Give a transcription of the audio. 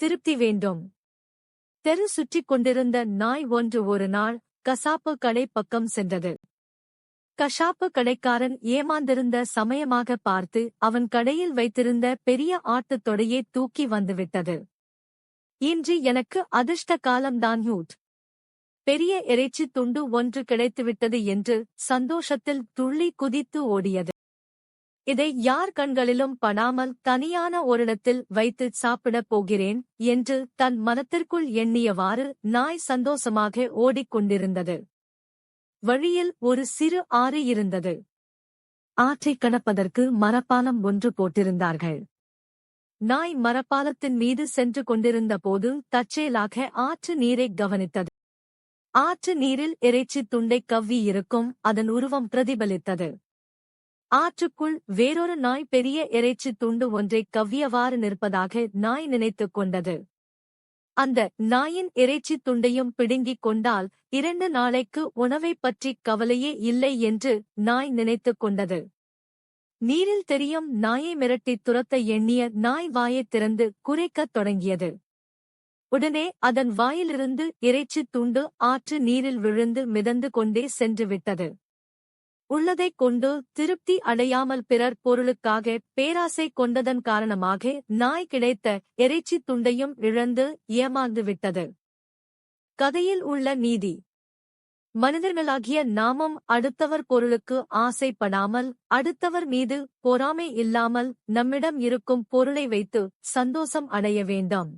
திருப்தி வேண்டும். தெரு சுற்றிக் கொண்டிருந்த நாய் ஒன்று ஒரு நாள் கசாப்பு கடை பக்கம் சென்றது. கஷாப்பு கடைக்காரன் ஏமாந்திருந்த சமயமாக பார்த்து அவன் கடையில் வைத்திருந்த பெரிய ஆட்டுத் தொடையை தூக்கி வந்துவிட்டது. இன்று எனக்கு அதிர்ஷ்ட காலம்தான் யூட் பெரிய இறைச்சி துண்டு ஒன்று கிடைத்துவிட்டது என்று சந்தோஷத்தில் துள்ளி குதித்து ஓடியது. இதை யார் கண்களிலும் படாமல் தனியான ஓரிடத்தில் வைத்து சாப்பிடப் போகிறேன் என்று தன் மனத்திற்குள் எண்ணியவாறு நாய் சந்தோஷமாக ஓடிக்கொண்டிருந்தது. வழியில் ஒரு சிறு ஆறு இருந்தது. ஆற்றைக் கடப்பதற்கு மரப்பாலம் ஒன்று போட்டிருந்தார்கள். நாய் மரப்பாலத்தின் மீது சென்று கொண்டிருந்த போது தற்செயலாக ஆற்று நீரை கவனித்தது. ஆற்று நீரில் இறைச்சி துண்டை கவ்வி இருக்கும் அதன் உருவம் பிரதிபலித்தது. ஆற்றுக்குள் வேறொரு நாய் பெரிய இறைச்சி துண்டு ஒன்றை கவ்வியவாறு நிற்பதாக நாய் நினைத்துக் கொண்டது. அந்த நாயின் இறைச்சி துண்டையும் பிடுங்கிக் கொண்டால் இரண்டு நாளைக்கு உணவைப் பற்றிக் கவலையே இல்லை என்று நாய் நினைத்துக் கொண்டது. நீரில் தெரியும் நாயை மிரட்டித் துரத்த எண்ணிய நாய் வாயைத் திறந்து குறைக்கத் தொடங்கியது. உடனே அதன் வாயிலிருந்து இறைச்சித் துண்டு ஆற்று நீரில் விழுந்து மிதந்து கொண்டே சென்று விட்டது. உள்ளதைக் கொண்டு திருப்தி அடையாமல் பிறர் பொருளுக்காக பேராசை கொண்டதன் காரணமாக நாய் கிடைத்த இறைச்சித் துண்டையும் இழந்து ஏமாந்துவிட்டது. கதையில் உள்ள நீதி. மனிதர்களாகிய நாமும் அடுத்தவர் பொருளுக்கு ஆசைப்படாமல் அடுத்தவர் மீது பொறாமை இல்லாமல் நம்மிடம் இருக்கும் பொருளை வைத்து சந்தோஷம் அடைய வேண்டாம்.